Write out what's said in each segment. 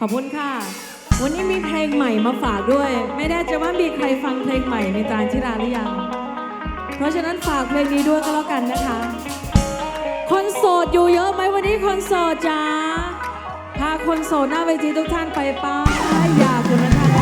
ขอบคุณค่ะ วันนี้มีเพลงใหม่มาฝากด้วย ไม่แน่ใจว่ามีใครฟังเพลงใหม่ในตาลชิราหรือยัง เพราะฉะนั้นฝากเพลงนี้ด้วยก็แล้วกันนะคะ คนโสดอยู่เยอะไหมวันนี้คนโสดจ้าพาคนโสดหน้าเวทีทุกท่านไปป้าอยากอยู่นะคะ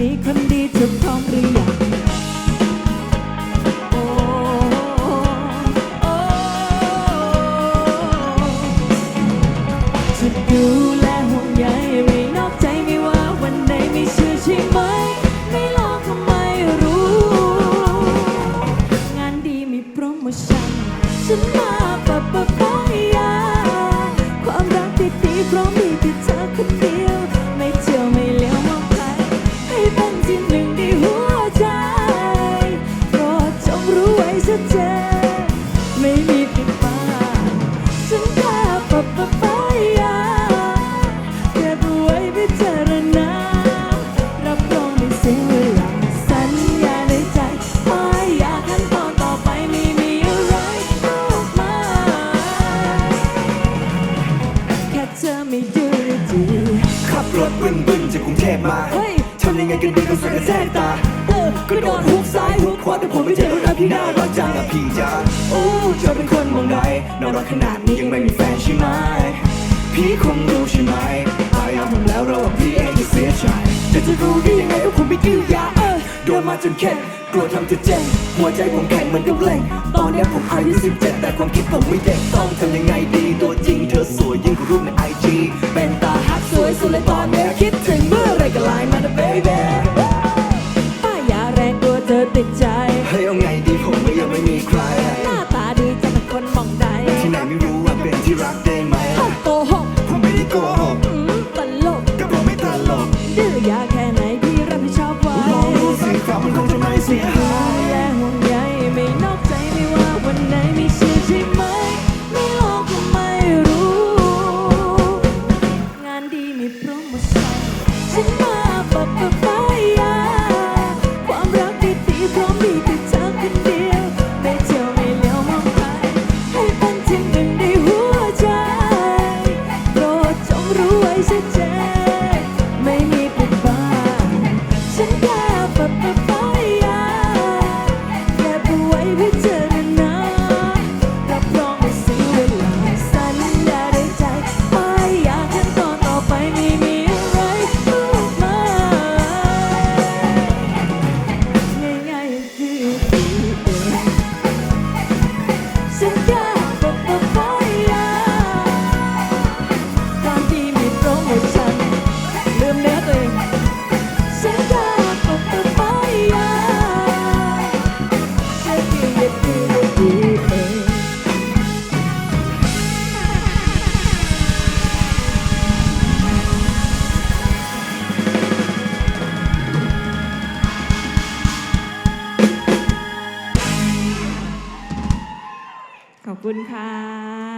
นี้คนดีเธอพร้อมหรือยังโอ้โอ้จะดูแลห่วงใยไม่นอกใจไม่ว่าวันไหนไม่เชื่อใช่ไหม ไม่ลองทำไมรู้ งานดีมีโปรโมชั่นฉันมาปะปะปายาความรักดีๆพราะมี ยังไงกันดีก็สุดกระแทกตาเออกระโดดฮุกซ้ายฮุกขวาแต่ผมไม่เจอรักพี่น่ารักจังอะพี่จ๋าโอ้เธอเป็นคนมองใดน่ารักขนาดนี้ยังไม่มีแฟนใช่ไหมพี่คงรู้ใช่ไหมตายยอมผมแล้วเราพี่เองที่เสียใจแต่จะรู้ได้ยังไงว่าผมไม่ดื้อยาเออโดนมาจนเข็ดกลัวทำเธอเจ็บหัวใจผมแข็งเหมือนกับเหล็กตอนนี้ผมอายุ17แต่ความคิดผมไม่เด็กต้องทำยังไงดีตัวจริงเธอสวยยิ่งกว่ารูปในไอจี กลัวเธอติดใจ คุณค่ะ